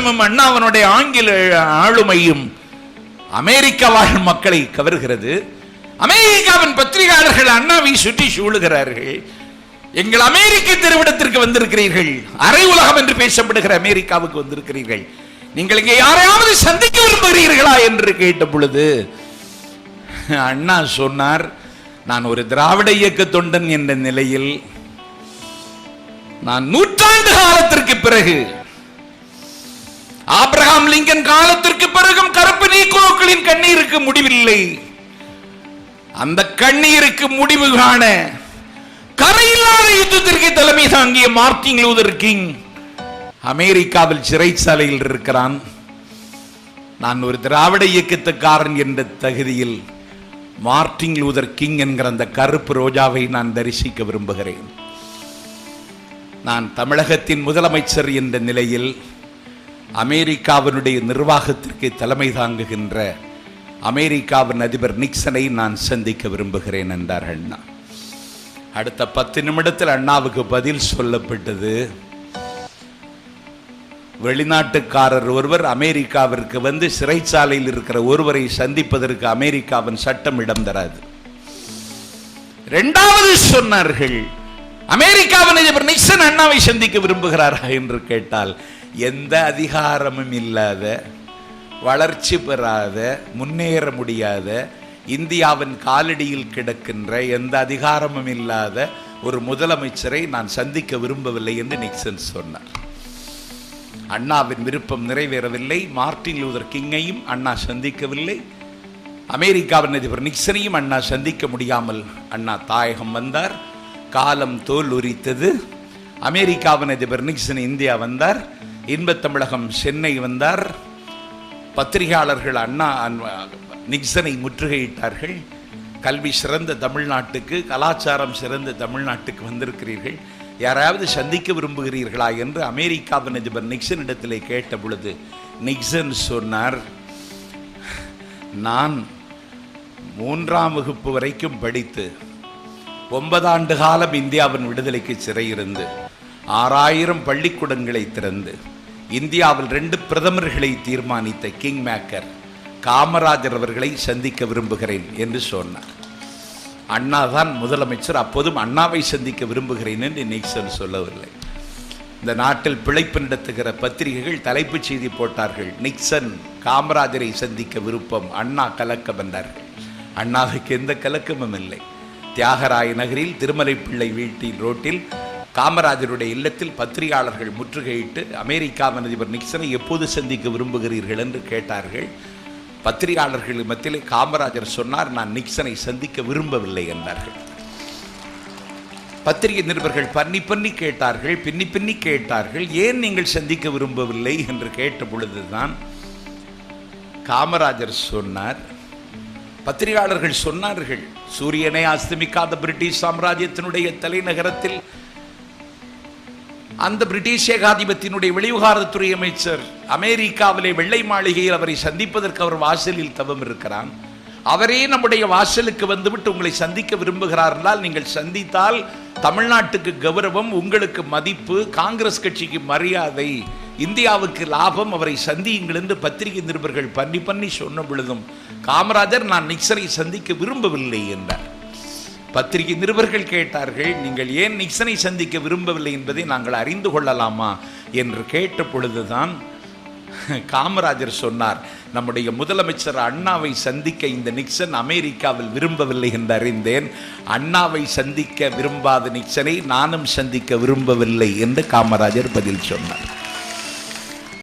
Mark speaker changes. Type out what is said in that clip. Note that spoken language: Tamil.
Speaker 1: ஆவேசமும் அண்ணாவனுடைய ஆங்கில ஆளுமையும் அமெரிக்க வாழ் மக்களை கவர்கிறது. அமெரிக்காவின் பத்திரிகையாளர்கள் அண்ணாவை சுற்றி சூழுகிறார்கள் எங்கள் அமெரிக்க திருவிடத்திற்கு வந்திருக்கிறீர்கள். அரை உலகம் என்று பேசப்படுகிற அமெரிக்காவுக்கு வந்திருக்கிறீர்கள். நீங்கள் இங்கே யாரையாவது சந்திக்க விரும்புகிறீர்களா என்று கேட்ட பொழுது அண்ணா சொன்னார் நான் ஒரு திராவிட இயக்க தொண்டன் என்ற நிலையில் நான் நூற்றாண்டு காலத்திற்கு பிறகு ஆப்ரஹாம் லிங்கன் காலத்திற்கு பிறகும் கருப்பு நீக்கோக்களின் கண்ணீருக்கு முடிவில்லை. அந்த கண்ணீருக்கு முடிவு காண கரையில்லாத யுத்தத்திற்கு தலைமை தாங்கிய மார்ட்டின் லூதர் கிங் அமெரிக்காவில் சிறைச்சாலையில் இருக்கிறான். நான் ஒரு திராவிட இயக்கத்துக்காரன் என்ற தகுதியில் மார்டின் லூதர் கிங் என்கிற அந்த கருப்பு ரோஜாவை நான் தரிசிக்க விரும்புகிறேன். நான் தமிழகத்தின் முதலமைச்சர் என்ற நிலையில் அமெரிக்காவினுடைய நிர்வாகத்திற்கு தலைமை தாங்குகின்ற அமெரிக்காவின் அதிபர் நிக்சனை நான் சந்திக்க விரும்புகிறேன் என்றார் அண்ணா. அடுத்த பத்து நிமிடத்தில் அண்ணாவுக்கு பதில் சொல்லப்பட்டது. வெளிநாட்டுக்காரர் ஒருவர் அமெரிக்காவிற்கு வந்து சிறைச்சாலையில் இருக்கிற ஒருவரை சந்திப்பதற்கு அமெரிக்காவின் சட்டம் இடம் தராது. இரண்டாவது சொன்னார்கள் அமெரிக்காவின் அதிபர் நிக்சன் அண்ணாவை சந்திக்க விரும்புகிறாரா? என்று கேட்டால் எந்த அதிகாரமும் இல்லாத வளர்ச்சி பெறாத முன்னேற முடியாத இந்தியாவின் காலடியில் கிடக்கின்ற எந்த அதிகாரமும் இல்லாத ஒரு முதலமைச்சரை நான் சந்திக்க விரும்பவில்லை என்று நிக்சன் சொன்னார். அண்ணாவின் விருப்பம் நிறைவேறவில்லை. மார்ட்டின் லூதர் கிங்கையும் அண்ணா சந்திக்கவில்லை. அமெரிக்காவின் அதிபர் நிக்சனையும் அண்ணா சந்திக்க முடியாமல் அண்ணா தாயகம் வந்தார். காலம் தோல் உரித்தது. அமெரிக்காவின் அதிபர் நிக்சன் இந்தியா வந்தார். இன்பத் தமிழகம் சென்னை வந்தார். பத்திரிகையாளர்கள் அண்ணா நிக்சனை முற்றுகையிட்டார்கள். கல்வி சிறந்த தமிழ்நாட்டுக்கு கலாச்சாரம் சிறந்த தமிழ்நாட்டுக்கு வந்திருக்கிறீர்கள். யாராவது சந்திக்க விரும்புகிறீர்களா என்று அமெரிக்காவின் அதிபர் நிக்சன் இடத்திலே கேட்ட பொழுது நிக்சன் சொன்னார் நான் மூன்றாம் வகுப்பு வரைக்கும் படித்து ஒன்பதாண்டு காலம் இந்தியாவின் விடுதலைக்கு சிறையிருந்து ஆறாயிரம் பள்ளிக்கூடங்களை திறந்து இந்தியாவில் ரெண்டு பிரதமர்களை தீர்மானித்த கிங் மேக்கர் காமராஜர் அவர்களை சந்திக்க விரும்புகிறேன் என்று சொன்னார். அண்ணா தான் முதலமைச்சர். அப்போதும் அண்ணாவை சந்திக்க விரும்புகிறேன் என்று நெக்சன் சொல்லவில்லை. இந்த நாட்டில் பிழைப்பு நடத்துகிற பத்திரிகைகள் தலைப்புச் செய்தி போட்டார்கள். நிக்சன் காமராஜரை சந்திக்க விருப்பம் அண்ணா கலக்கம் என்றார்கள் அண்ணாவுக்கு எந்த கலக்கமும் இல்லை. தியாகராய நகரில் திருமலை பிள்ளை வீட்டின் ரோட்டில் காமராஜருடைய இல்லத்தில் பத்திரிகையாளர்கள் முற்றுகையிட்டு அமெரிக்காவின் அதிபர் நிக்சனை எப்போது சந்திக்க விரும்புகிறீர்கள் என்று கேட்டார்கள். பத்திரிகையாளர்கள் மத்தியிலே காமராஜர் சொன்னார் நான் நிக்சனை சந்திக்க விரும்பவில்லை என்றார்கள். பத்திரிகை நிருபர்கள் பண்ணி பண்ணி கேட்டார்கள் பின்னி பின்னி கேட்டார்கள் ஏன் நீங்கள் சந்திக்க விரும்பவில்லை? என்று கேட்ட பொழுதுதான் காமராஜர் சொன்னார் பத்திரிகையாளர்கள் சொன்னார்கள் சூரியனை அஸ்தமிக்காத பிரிட்டிஷ் சாம்ராஜ்யத்தினுடைய தலைநகரத்தில் அந்த பிரிட்டிஷ் ஏகாதிபத்தினுடைய வெளிவிவகாரத்துறை அமைச்சர் அமெரிக்காவிலே வெள்ளை மாளிகையில் அவரை சந்திப்பதற்கு அவர் வாசலில் தவம் இருக்கிறான். அவரே நம்முடைய வாசலுக்கு வந்துவிட்டு உங்களை சந்திக்க விரும்புகிறார் என்றால் நீங்கள் சந்தித்தால் தமிழ்நாட்டுக்கு கௌரவம் உங்களுக்கு மதிப்பு காங்கிரஸ் கட்சிக்கு மரியாதை இந்தியாவுக்கு லாபம் அவரை சந்தியுங்கள் என்று பத்திரிகை நிருபர்கள் பண்ணி பண்ணி சொன்ன பொழுதும் காமராஜர் நான் நிக்சரை சந்திக்க விரும்பவில்லை என்றார். பத்திரிகை நிருபர்கள் கேட்டார்கள் நீங்கள் ஏன் நிக்சனை சந்திக்க விரும்பவில்லை என்பதை நாங்கள் அறிந்து கொள்ளலாமா? என்று கேட்ட பொழுதுதான் காமராஜர் சொன்னார் நம்முடைய முதலமைச்சர் அண்ணாவை சந்திக்க இந்த நிக்சன் அமெரிக்காவில் விரும்பவில்லை என்று அறிந்தேன். அண்ணாவை சந்திக்க விரும்பாத நிக்சனை நானும் சந்திக்க விரும்பவில்லை என்று காமராஜர் பதில் சொன்னார்.